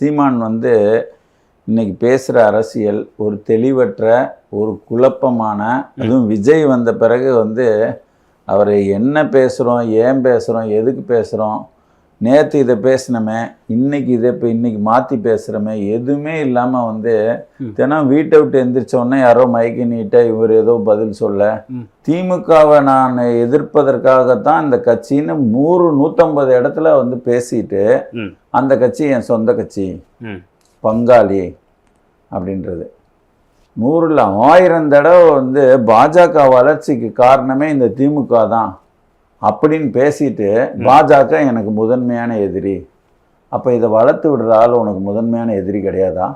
சீமான் வந்து இன்னைக்கு பேசுகிற அரசியல் ஒரு தெளிவற்ற ஒரு குழப்பமான அதுவும் விஜய் வந்த பிறகு வந்து அவரை என்ன பேசுகிறோம் ஏன் பேசுகிறோம் எதுக்கு பேசுகிறோம் நேற்று இதை பேசினோமே இன்னைக்கு இதை இப்போ இன்னைக்கு மாற்றி பேசுகிறோமே எதுவுமே இல்லாமல் வந்து. தினம் வீட்டை விட்டு எந்திரிச்ச உடனே யாரோ மைக்கு நீட்ட இவர் ஏதோ பதில் சொல்ல. திமுகவை நான் எதிர்ப்பதற்காகத்தான் இந்த கட்சின்னு நூறு நூற்றம்பது இடத்துல வந்து பேசிட்டு. அந்த கட்சி என் சொந்த கட்சி. பங்காளி அப்படின்றது நூறில் ஆயிரம் தடவை வந்து பாஜக வளர்ச்சிக்கு காரணமே இந்த திமுக தான் அப்படின்னு பேசிட்டு பாஜக எனக்கு முதன்மையான எதிரி. அப்போ இதை வளர்த்து விடுற ஆள் உனக்கு முதன்மையான எதிரி கிடையாதா.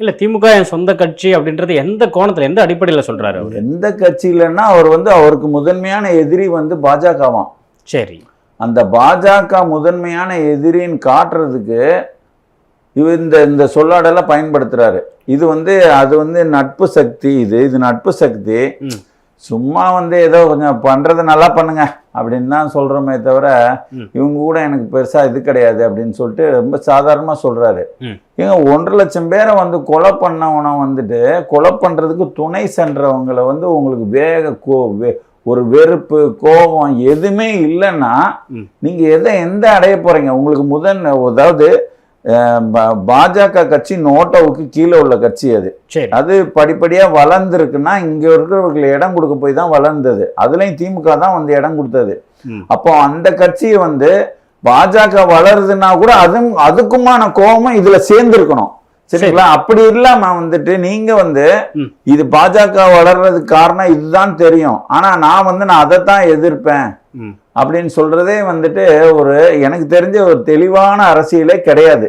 இல்ல திமுக என் சொந்த கட்சி அப்படின்றது எந்த கோணத்துல எந்த அடிப்படையில சொல்றாரு அவரு? எந்த கட்சியிலன்னா அவர் வந்து அவருக்கு முதன்மையான எதிரி வந்து பாஜகவாம். சரி. அந்த பாஜக முதன்மையான எதிரின்னு காட்டுறதுக்கு இவர் இந்த இந்த சொல்லாடெல்லாம் பயன்படுத்துறாரு. இது வந்து அது வந்து நட்பு சக்தி இது. இது நட்பு சக்தி. சும்மா வந்து ஏதோ கொஞ்சம் பண்றது நல்லா பண்ணுங்க அப்படின்னு தான் சொல்றோமே தவிர. இவங்க கூட எனக்கு பெருசா இது கிடையாது அப்படின்னு சொல்லிட்டு ரொம்ப சாதாரணமா சொல்றாரு. ஏங்க ஒன்றரை லட்சம் பேரை வந்து கொலை பண்ணவனை வந்துட்டு கொலை பண்றதுக்கு துணை சென்றவங்களை வந்து உங்களுக்கு வேக கோ ஒரு வெறுப்பு கோபம் எதுவுமே இல்லைன்னா. நீங்க எதை எந்த அடைய போறீங்க உங்களுக்கு முதன் அதாவது பாஜக கட்சி நோட்டோவுக்கு கீழே உள்ள கட்சி அது. அது படிப்படியா வளர்ந்துருக்குன்னா இங்க இருக்கிறவர்களுக்கு இடம் கொடுக்க போய் தான் வளர்ந்தது. அதுலயும் திமுக தான் வந்து இடம் கொடுத்தது. அப்போ அந்த கட்சியை வந்து பாஜக வளருதுன்னா கூட அதுவும் அதுக்குமான கோபமும் இதுல சேர்ந்துருக்கணும். சரிங்களா? அப்படி இல்லாம வந்துட்டு நீங்க வந்து. இது பாஜக வளர்றதுக்கு காரணம் இதுதான் தெரியும். ஆனா நான் வந்து நான் அதைத்தான் எதிர்ப்பேன். அப்படின்னு சொல்றதே வந்துட்டு ஒரு எனக்கு தெரிஞ்ச ஒரு தெளிவான அரசியலே கிடையாது.